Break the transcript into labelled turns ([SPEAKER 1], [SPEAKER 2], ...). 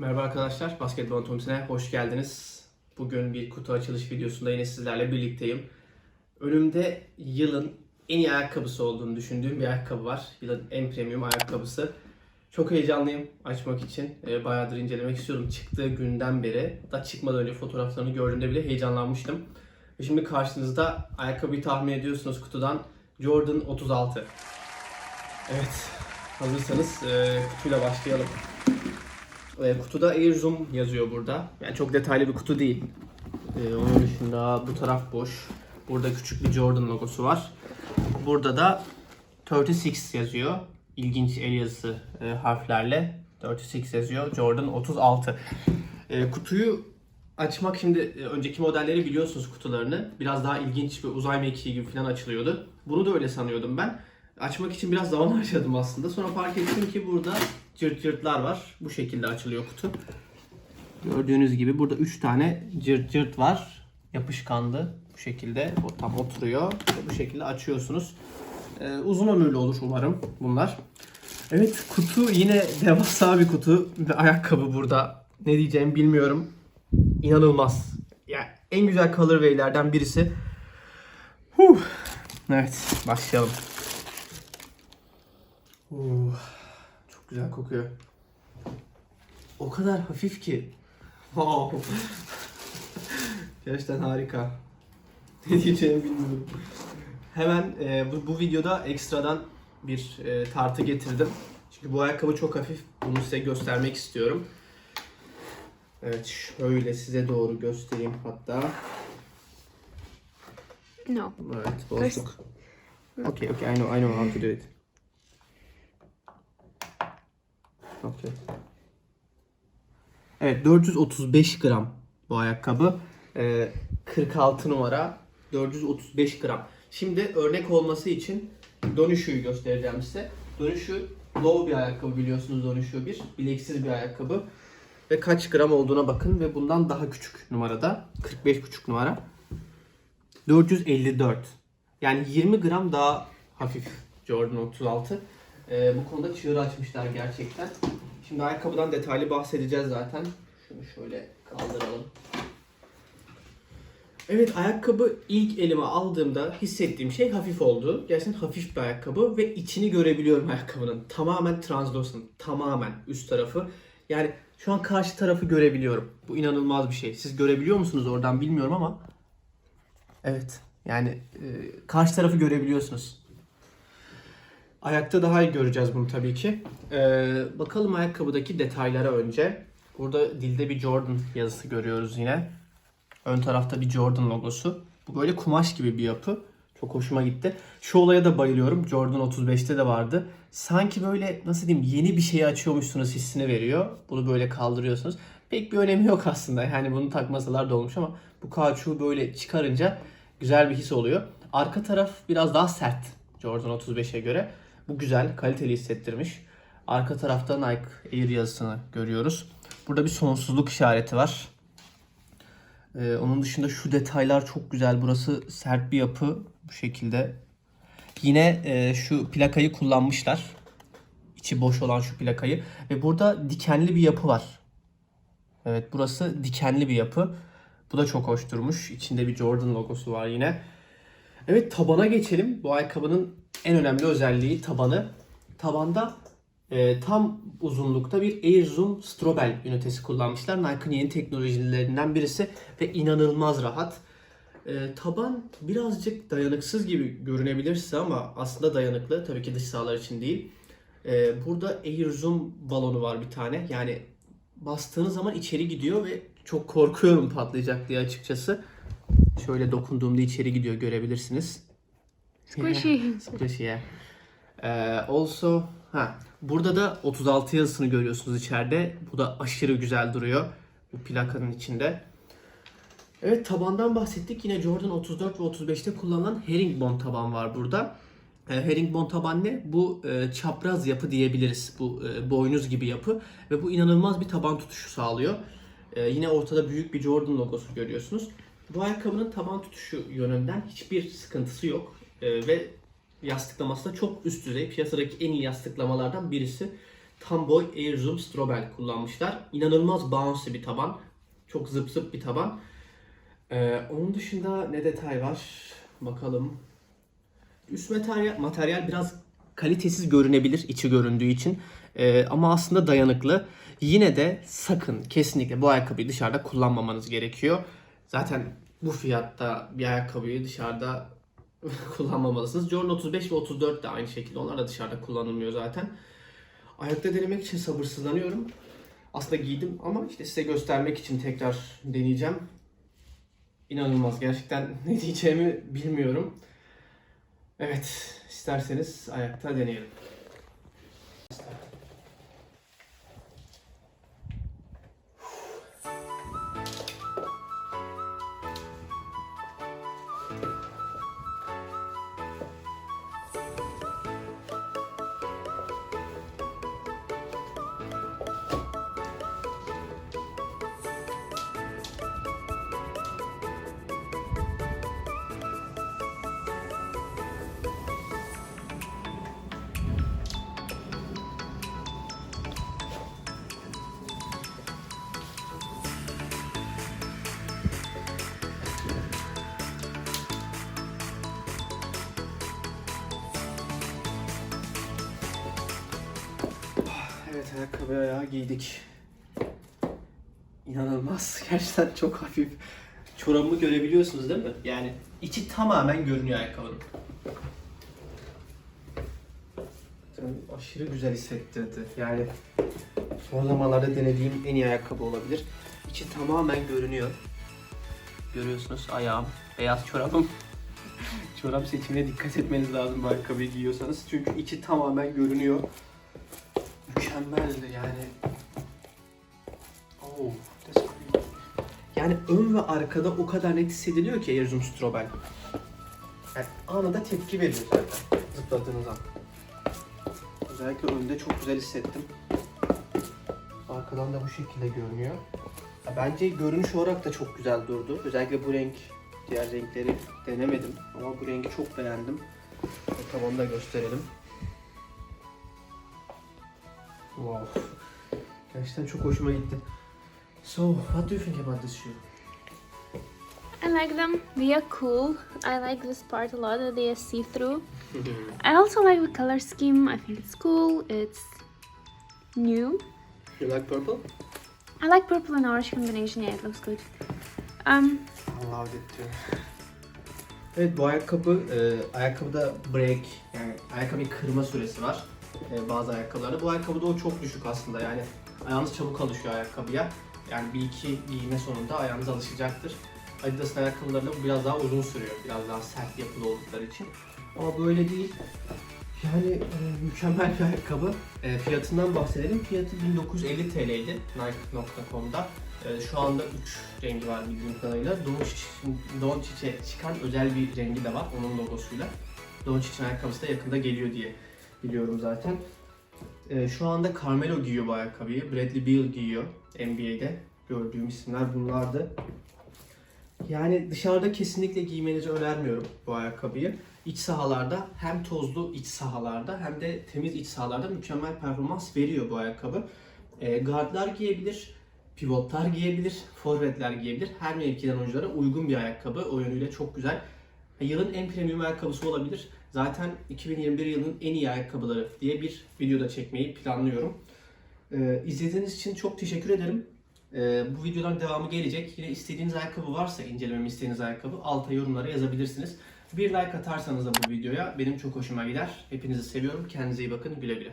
[SPEAKER 1] Merhaba arkadaşlar, Basketbol Anatomisi'ne hoş geldiniz. Bugün bir kutu açılış videosunda yine sizlerle birlikteyim. Önümde yılın en iyi ayakkabısı olduğunu düşündüğüm bir ayakkabı var. Yılın en premium ayakkabısı. Çok heyecanlıyım açmak için. Ee, bayağıdır incelemek istiyorum. Çıktığı günden beri, da çıkmadan önce fotoğraflarını gördüğümde bile heyecanlanmıştım. Şimdi karşınızda ayakkabıyı tahmin ediyorsunuz kutudan. Jordan 36. Evet, hazırsanız e, kutuyla başlayalım. E, kutuda Air Zoom yazıyor burada. Yani çok detaylı bir kutu değil. E, onun dışında bu taraf boş. Burada küçük bir Jordan logosu var. Burada da 36 yazıyor. İlginç el yazısı e, harflerle. 36 yazıyor. Jordan 36. E, kutuyu açmak şimdi e, önceki modelleri biliyorsunuz kutularını. Biraz daha ilginç ve uzay mekiği gibi falan açılıyordu. Bunu da öyle sanıyordum ben. Açmak için biraz zaman harcadım aslında. Sonra fark ettim ki burada cırt cırtlar var. Bu şekilde açılıyor kutu. Gördüğünüz gibi burada 3 tane cırt cırt var. Yapışkanlı bu şekilde o tam oturuyor. Bu şekilde açıyorsunuz. Ee, uzun ömürlü olur umarım bunlar. Evet kutu yine devasa bir kutu ve ayakkabı burada. Ne diyeceğimi bilmiyorum. İnanılmaz. Yani en güzel colorway'lerden birisi. Huh. Evet başlayalım. Uh, güzel kokuyor. O kadar hafif ki. Wow. Gerçekten harika. Ne diyeceğimi bilmiyorum. Hemen e, bu, bu videoda ekstradan bir e, tartı getirdim. Çünkü bu ayakkabı çok hafif. Bunu size göstermek istiyorum. Evet şöyle size doğru göstereyim hatta.
[SPEAKER 2] No.
[SPEAKER 1] Evet boşluk. Okay okay I know I know how to do it. Okay. Evet 435 gram bu ayakkabı. Ee, 46 numara 435 gram. Şimdi örnek olması için Donüşü'yü göstereceğim size. Donüşü low bir ayakkabı biliyorsunuz Donüşü bir. Bileksiz bir ayakkabı. Ve kaç gram olduğuna bakın ve bundan daha küçük numarada. 45,5 numara. 454. Yani 20 gram daha hafif Jordan 36. Ee, bu konuda çığır açmışlar gerçekten. Şimdi ayakkabıdan detaylı bahsedeceğiz zaten. Şunu şöyle kaldıralım. Evet ayakkabı ilk elime aldığımda hissettiğim şey hafif oldu. Gerçekten hafif bir ayakkabı ve içini görebiliyorum ayakkabının. Tamamen translucent. Tamamen üst tarafı. Yani şu an karşı tarafı görebiliyorum. Bu inanılmaz bir şey. Siz görebiliyor musunuz oradan bilmiyorum ama Evet. Yani e, karşı tarafı görebiliyorsunuz. Ayakta daha iyi göreceğiz bunu tabii ki. Ee, bakalım ayakkabıdaki detaylara önce. Burada dilde bir Jordan yazısı görüyoruz yine. Ön tarafta bir Jordan logosu. Bu böyle kumaş gibi bir yapı. Çok hoşuma gitti. Şu olaya da bayılıyorum. Jordan 35'te de vardı. Sanki böyle nasıl diyeyim yeni bir şeyi açıyormuşsunuz hissini veriyor. Bunu böyle kaldırıyorsunuz. Pek bir önemi yok aslında. Yani bunu takmasalar da olmuş ama bu kauçuğu böyle çıkarınca güzel bir his oluyor. Arka taraf biraz daha sert Jordan 35'e göre. Bu güzel, kaliteli hissettirmiş. Arka tarafta Nike Air yazısını görüyoruz. Burada bir sonsuzluk işareti var. Ee, onun dışında şu detaylar çok güzel. Burası sert bir yapı bu şekilde. Yine e, şu plakayı kullanmışlar. İçi boş olan şu plakayı. Ve burada dikenli bir yapı var. Evet burası dikenli bir yapı. Bu da çok hoş durmuş. İçinde bir Jordan logosu var yine. Evet tabana geçelim. Bu ayakkabının en önemli özelliği tabanı. Tabanda e, tam uzunlukta bir Air Zoom Strobel ünitesi kullanmışlar. Nike'ın yeni teknolojilerinden birisi ve inanılmaz rahat. E, taban birazcık dayanıksız gibi görünebilir size ama aslında dayanıklı. Tabii ki dış sahalar için değil. E, burada Air Zoom balonu var bir tane. Yani bastığınız zaman içeri gidiyor ve çok korkuyorum patlayacak diye açıkçası. Şöyle dokunduğumda içeri gidiyor görebilirsiniz.
[SPEAKER 2] Squishy.
[SPEAKER 1] Squishy yeah. Ee, also ha burada da 36 yazısını görüyorsunuz içeride. Bu da aşırı güzel duruyor bu plakanın içinde. Evet tabandan bahsettik. Yine Jordan 34 ve 35'te kullanılan herringbone taban var burada. E, herringbone taban ne? Bu e, çapraz yapı diyebiliriz. Bu e, boynuz gibi yapı ve bu inanılmaz bir taban tutuşu sağlıyor. E, yine ortada büyük bir Jordan logosu görüyorsunuz. Bu ayakkabının taban tutuşu yönünden hiçbir sıkıntısı yok E, ve yastıklaması da çok üst düzey. Piyasadaki en iyi yastıklamalardan birisi. tam boy Air Zoom Strobel kullanmışlar. İnanılmaz bouncy bir taban. Çok zıp zıp bir taban. Ee, onun dışında ne detay var? Bakalım. Üst materyal, materyal biraz kalitesiz görünebilir içi göründüğü için. Ee, ama aslında dayanıklı. Yine de sakın kesinlikle bu ayakkabıyı dışarıda kullanmamanız gerekiyor. Zaten bu fiyatta bir ayakkabıyı dışarıda kullanmamalısınız. Jordan 35 ve 34 de aynı şekilde. Onlar da dışarıda kullanılmıyor zaten. Ayakta denemek için sabırsızlanıyorum. Aslında giydim ama işte size göstermek için tekrar deneyeceğim. İnanılmaz. Gerçekten ne diyeceğimi bilmiyorum. Evet, isterseniz ayakta deneyelim. Giydik. İnanılmaz. Gerçekten çok hafif. Çorabımı görebiliyorsunuz değil mi? Yani içi tamamen görünüyor ayakkabının. Aşırı güzel hissettirdi. Yani son zamanlarda denediğim en iyi ayakkabı olabilir. İçi tamamen görünüyor. Görüyorsunuz ayağım, beyaz çorabım. Çorap seçimine dikkat etmeniz lazım bu ayakkabıyı giyiyorsanız. Çünkü içi tamamen görünüyor mükemmeldi yani. Oh. Yani ön ve arkada o kadar net hissediliyor ki Erzum Strobel. Yani anında tepki veriyor zaten zıpladığınız an. Özellikle önde çok güzel hissettim. Arkadan da bu şekilde görünüyor. Ya Bence görünüş olarak da çok güzel durdu. Özellikle bu renk, diğer renkleri denemedim ama bu rengi çok beğendim. Tamam da gösterelim. Wow. Gerçekten çok hoşuma gitti. So, what do you think about this shoe?
[SPEAKER 2] I like them. They are cool. I like this part a lot that they are see-through. I also like the color scheme. I think it's cool. It's new.
[SPEAKER 1] you like purple?
[SPEAKER 2] I like purple and orange combination. Yeah, it looks good. Um,
[SPEAKER 1] I loved it too. Evet bu ayakkabı, e, ayakkabıda break yani ayakkabıyı kırma süresi var e, bazı ayakkabılarda. Bu ayakkabıda o çok düşük aslında yani ayağınız çabuk alışıyor ayakkabıya. Yani bir iki giyme sonunda ayağınız alışacaktır. Adidas'ın ayakkabılarında bu biraz daha uzun sürüyor. Biraz daha sert yapılı oldukları için. Ama böyle değil. Yani e, mükemmel bir ayakkabı. E, fiyatından bahsedelim. Fiyatı 1950 TL'ydi Nike.com'da. E, şu anda 3 rengi var bildiğim kadarıyla. Doncic'e çıkan özel bir rengi de var onun logosuyla. Doncic'in ayakkabısı da yakında geliyor diye biliyorum zaten. E, şu anda Carmelo giyiyor bu ayakkabıyı. Bradley Beal giyiyor NBA'de. Gördüğüm isimler bunlardı. Yani dışarıda kesinlikle giymenizi önermiyorum bu ayakkabıyı. İç sahalarda hem tozlu iç sahalarda hem de temiz iç sahalarda mükemmel performans veriyor bu ayakkabı. E, guardlar giyebilir, pivotlar giyebilir, forvetler giyebilir. Her mevkiden oyunculara uygun bir ayakkabı. O yönüyle çok güzel. Yılın en premium ayakkabısı olabilir. Zaten 2021 yılının en iyi ayakkabıları diye bir videoda çekmeyi planlıyorum. E, izlediğiniz için çok teşekkür ederim. Ee, bu videodan devamı gelecek. Yine istediğiniz ayakkabı varsa, incelememi istediğiniz ayakkabı alta yorumlara yazabilirsiniz. Bir like atarsanız da bu videoya benim çok hoşuma gider. Hepinizi seviyorum. Kendinize iyi bakın. Güle güle.